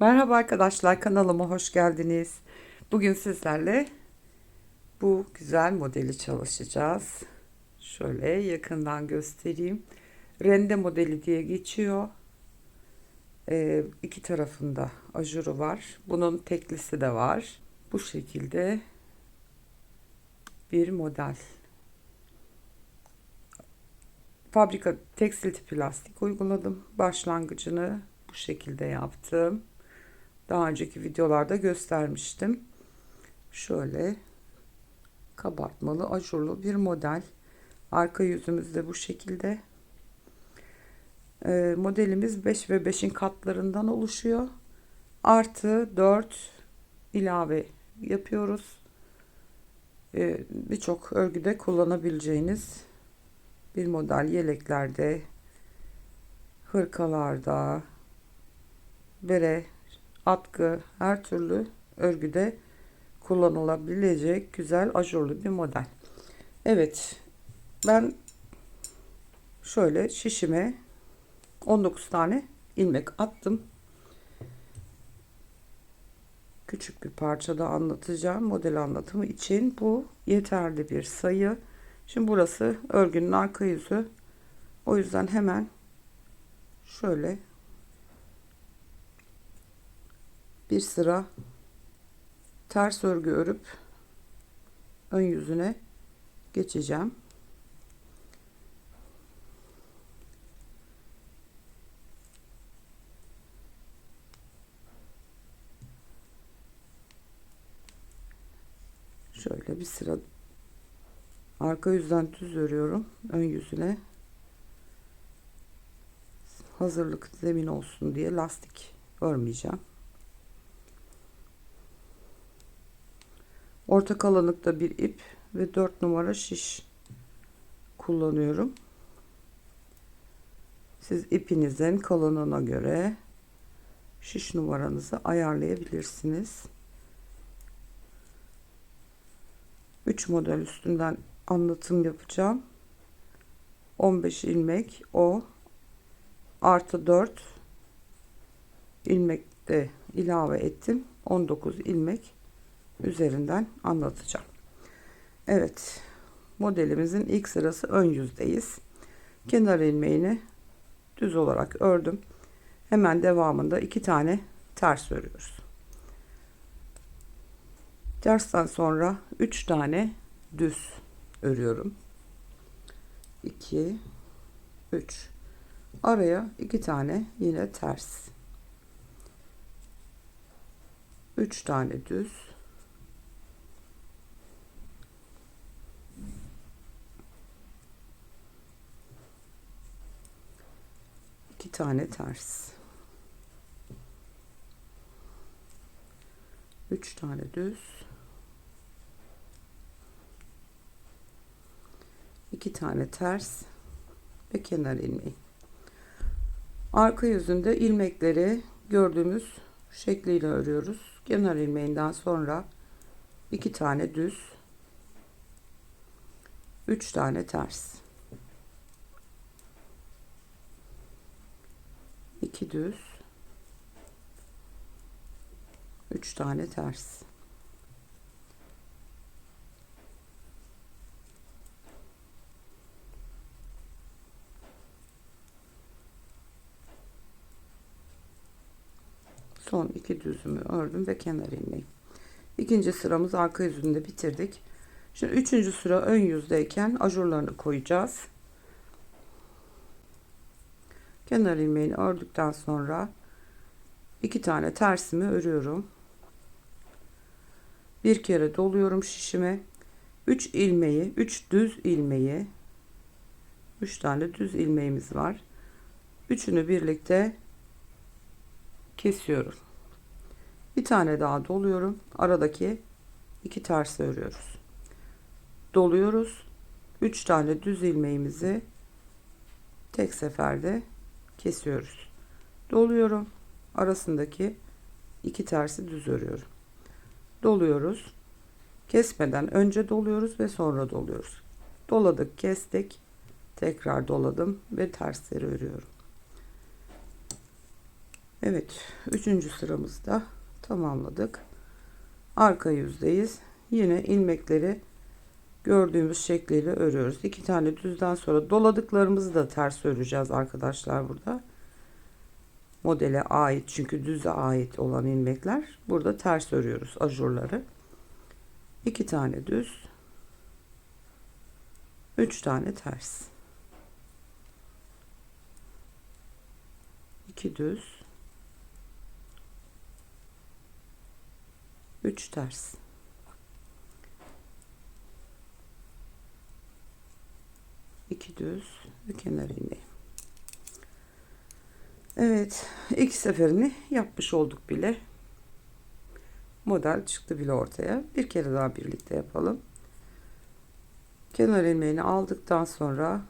Merhaba arkadaşlar kanalıma hoş geldiniz. Bugün sizlerle bu güzel modeli çalışacağız. Şöyle yakından göstereyim. Rende modeli diye geçiyor. Ee, iki tarafında ajuru var. Bunun teklisi de var. Bu şekilde bir model. Fabrika tekstil tipi lastik uyguladım. Başlangıcını bu şekilde yaptım. Daha önceki videolarda göstermiştim. Şöyle kabartmalı ajurlu bir model. Arka yüzümüz de bu şekilde. Ee, modelimiz 5 ve 5'in katlarından oluşuyor. Artı 4 ilave yapıyoruz. Ee, Birçok örgüde kullanabileceğiniz bir model yeleklerde, hırkalarda, bere, atkı, her türlü örgüde kullanılabilecek güzel ajurlu bir model. Evet, ben şöyle şişime 19 tane ilmek attım. Küçük bir parçada anlatacağım model anlatımı için bu yeterli bir sayı. Şimdi burası örgünün arka yüzü. O yüzden hemen şöyle bir sıra ters örgü örüp ön yüzüne geçeceğim. Şöyle bir sıra arka yüzden düz örüyorum ön yüzüne hazırlık zemin olsun diye lastik örmeyeceğim. Orta kalınlıkta bir ip ve 4 numara şiş kullanıyorum. Siz ipinizin kalınlığına göre şiş numaranızı ayarlayabilirsiniz. 3 model üstünden anlatım yapacağım. 15 ilmek o artı 4 ilmek de ilave ettim. 19 ilmek üzerinden anlatacağım. Evet modelimizin ilk sırası ön yüzdeyiz. Kenar ilmeğini düz olarak ördüm. Hemen devamında iki tane ters örüyoruz. Tersten sonra 3 tane düz örüyorum. 2 3 araya iki tane yine ters 3 tane düz iki tane ters. 3 tane düz. 2 tane ters ve kenar ilmeği. Arka yüzünde ilmekleri gördüğümüz şekliyle örüyoruz. Kenar ilmeğinden sonra 2 tane düz 3 tane ters 2 düz. 3 tane ters. Son iki düzümü ördüm ve kenar ilmeği ikinci sıramız arka yüzünde bitirdik. Şimdi üçüncü sıra ön yüzdeyken ajurlarını koyacağız kenar ilmeğini ördükten sonra iki tane tersimi örüyorum. Bir kere doluyorum şişime. 3 ilmeği 3 düz ilmeği. 3 tane düz ilmeğimiz var. Üçünü birlikte kesiyorum. Bir tane daha doluyorum. Aradaki iki ters örüyoruz. Doluyoruz. 3 tane düz ilmeğimizi tek seferde kesiyoruz. Doluyorum. Arasındaki iki tersi düz örüyorum. Doluyoruz. Kesmeden önce doluyoruz ve sonra doluyoruz. Doladık kestik. Tekrar doladım ve tersleri örüyorum. Evet, üçüncü sıramızda tamamladık. Arka yüzdeyiz. Yine ilmekleri gördüğümüz şekliyle örüyoruz. İki tane düzden sonra doladıklarımızı da ters öreceğiz arkadaşlar burada. Modele ait çünkü düze ait olan ilmekler. Burada ters örüyoruz ajurları. İki tane düz. Üç tane ters. iki düz. Üç ters. İki düz ve kenar ilmeği. Evet, iki seferini yapmış olduk bile. Model çıktı bile ortaya. Bir kere daha birlikte yapalım. Kenar ilmeğini aldıktan sonra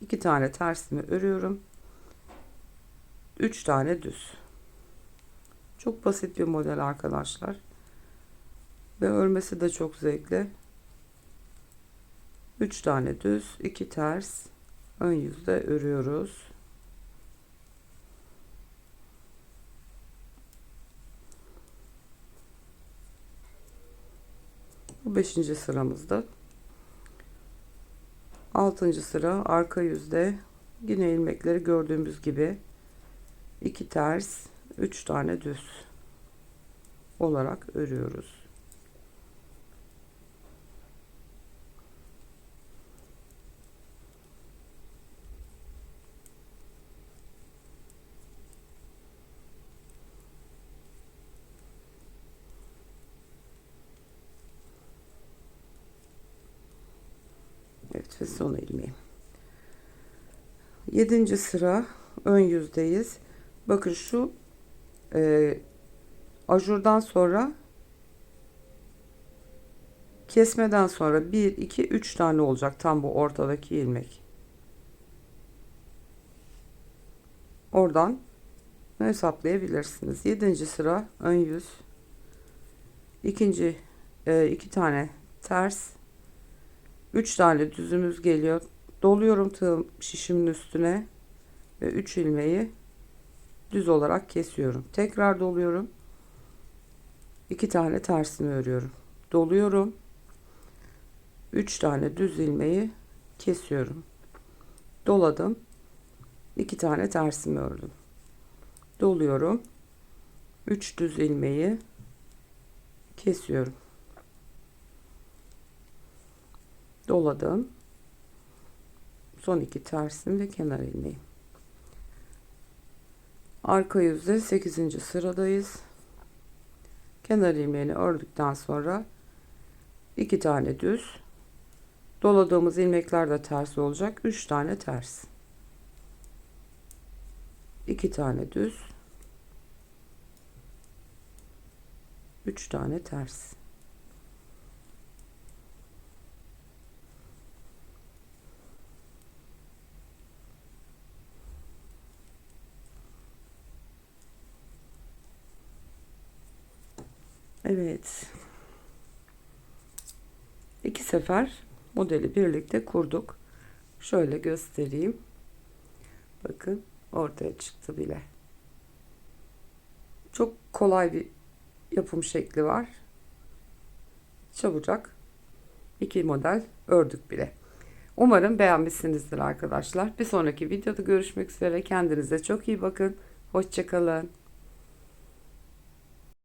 iki tane tersimi örüyorum. Üç tane düz. Çok basit bir model arkadaşlar. Ve örmesi de çok zevkli. 3 tane düz, 2 ters, ön yüzde örüyoruz. Bu 5. sıramızda. 6. sıra arka yüzde yine ilmekleri gördüğümüz gibi 2 ters, 3 tane düz olarak örüyoruz. Evet ve son ilmeğim. Yedinci sıra ön yüzdeyiz. Bakın şu e, ajurdan sonra kesmeden sonra 1 2 3 tane olacak tam bu ortadaki ilmek. Oradan hesaplayabilirsiniz. Yedinci sıra ön yüz. İkinci e, iki tane ters 3 tane düzümüz geliyor. Doluyorum tığım şişimin üstüne ve 3 ilmeği düz olarak kesiyorum. Tekrar doluyorum. 2 tane tersini örüyorum. Doluyorum. 3 tane düz ilmeği kesiyorum. Doladım. 2 tane tersimi ördüm. Doluyorum. 3 düz ilmeği kesiyorum. Doladım. Son iki tersim ve kenar ilmeği. Arka yüzde 8. sıradayız. Kenar ilmeğini ördükten sonra iki tane düz. Doladığımız ilmekler de ters olacak. 3 tane ters. 2 tane düz. 3 tane ters. Evet. İki sefer modeli birlikte kurduk. Şöyle göstereyim. Bakın ortaya çıktı bile. Çok kolay bir yapım şekli var. Çabucak iki model ördük bile. Umarım beğenmişsinizdir arkadaşlar. Bir sonraki videoda görüşmek üzere. Kendinize çok iyi bakın. Hoşçakalın.